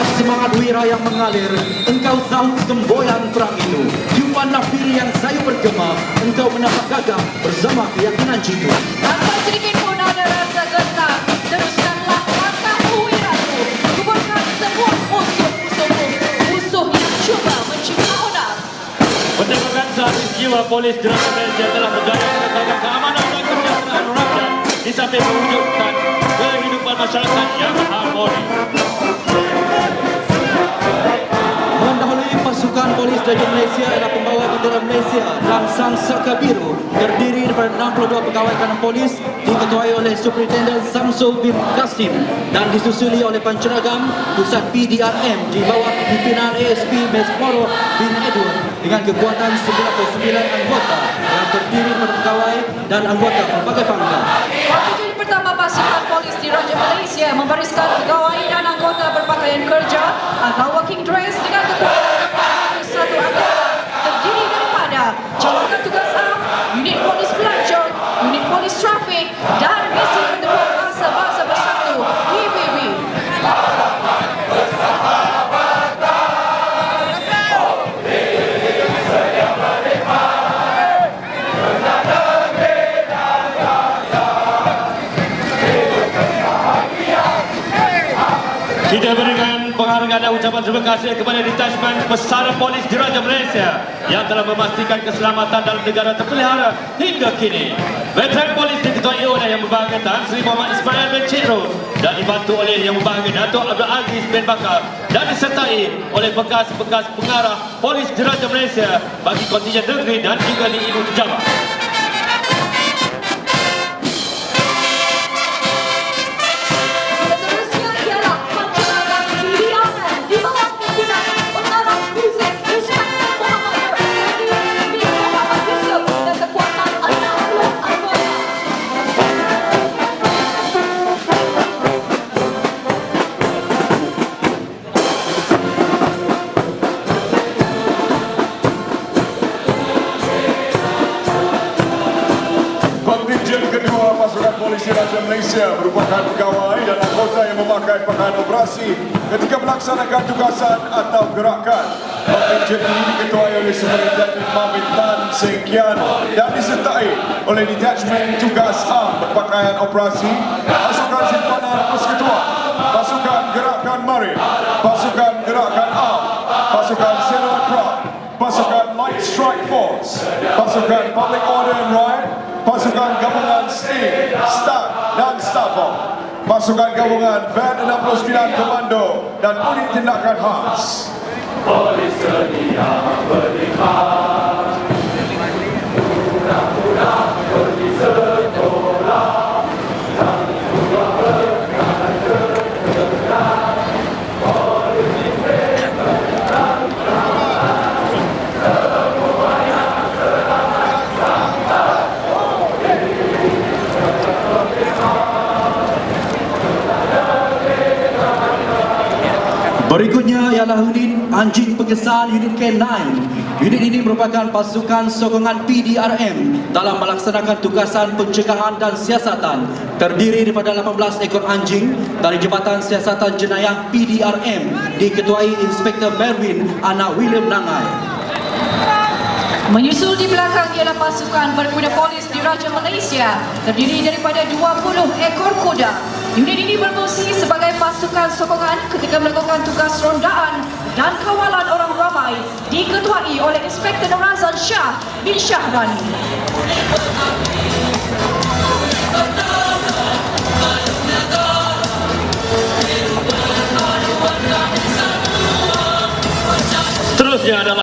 atas semangat wira yang mengalir, engkau sahut semboyan perang itu. Tiupan nafiri yang sayu bergema, engkau mendapat gagah bersama keyakinan jitu. Tanpa sedikit pun ada rasa gentar, teruskanlah langkah uwiramu. Kuburkan semua musuh-musuhmu, musuh yang cuba mencipta onar. Pertempuran sehabis jiwa polis Dirasa Malaysia telah berjaya menegakkan keamanan dan kesejahteraan rakyat di samping mewujudkan kehidupan masyarakat yang harmoni. Polis dari Malaysia adalah pembawa bendera Malaysia dan Sang Saka Biru terdiri daripada 62 pegawai kanan polis diketuai oleh Superintendent Samsul bin Kasim dan disusuli oleh penceragam Pusat PDRM di bawah pimpinan ASP Mesmoro bin Edward dengan kekuatan 99 anggota yang terdiri daripada pegawai dan anggota pelbagai pangkat. Pertama pasukan polis di Raja Malaysia membariskan pegawai dan anggota berpakaian kerja atau working dress dengan Kita berikan penghargaan dan ucapan terima kasih kepada Detachment Pesara Polis Diraja Malaysia yang telah memastikan keselamatan dalam negara terpelihara hingga kini. Veteran polis diketuai oleh yang berbahagia Tan Sri Muhammad Ismail bin Cik Ros dan dibantu oleh yang berbahagia Datuk Abdul Aziz bin Bakar dan disertai oleh bekas-bekas pengarah Polis Diraja Malaysia bagi kontingen negeri dan juga di ibu pejabat. Polisi Raja Malaysia merupakan pegawai dan anggota yang memakai pakaian operasi ketika melaksanakan tugasan atau gerakan. Kontingen ini diketuai oleh Superintendent Mamit Tan Seng Kian dan disertai oleh Detachment Tugas Am berpakaian operasi, pasukan simpanan persekutuan, pasukan gerakan Marin, pasukan Force, pasukan Public Order and Right, pasukan gabungan STIM, STAT dan STAFOM, pasukan gabungan Van 69 Komando dan unit tindakan khas. Berikutnya ialah unit anjing pengesan unit K9. Unit ini merupakan pasukan sokongan PDRM dalam melaksanakan tugasan pencegahan dan siasatan terdiri daripada 18 ekor anjing dari Jabatan Siasatan Jenayah PDRM diketuai Inspektor Merwin anak William Nangai. Menyusul di belakang ialah pasukan berkuda polis di Raja Malaysia terdiri daripada 20 ekor kuda. Unit ini berfungsi sebagai pasukan sokongan ketika melakukan tugas rondaan dan kawalan orang ramai diketuai oleh Inspektor Norazan Shah bin Syahrani.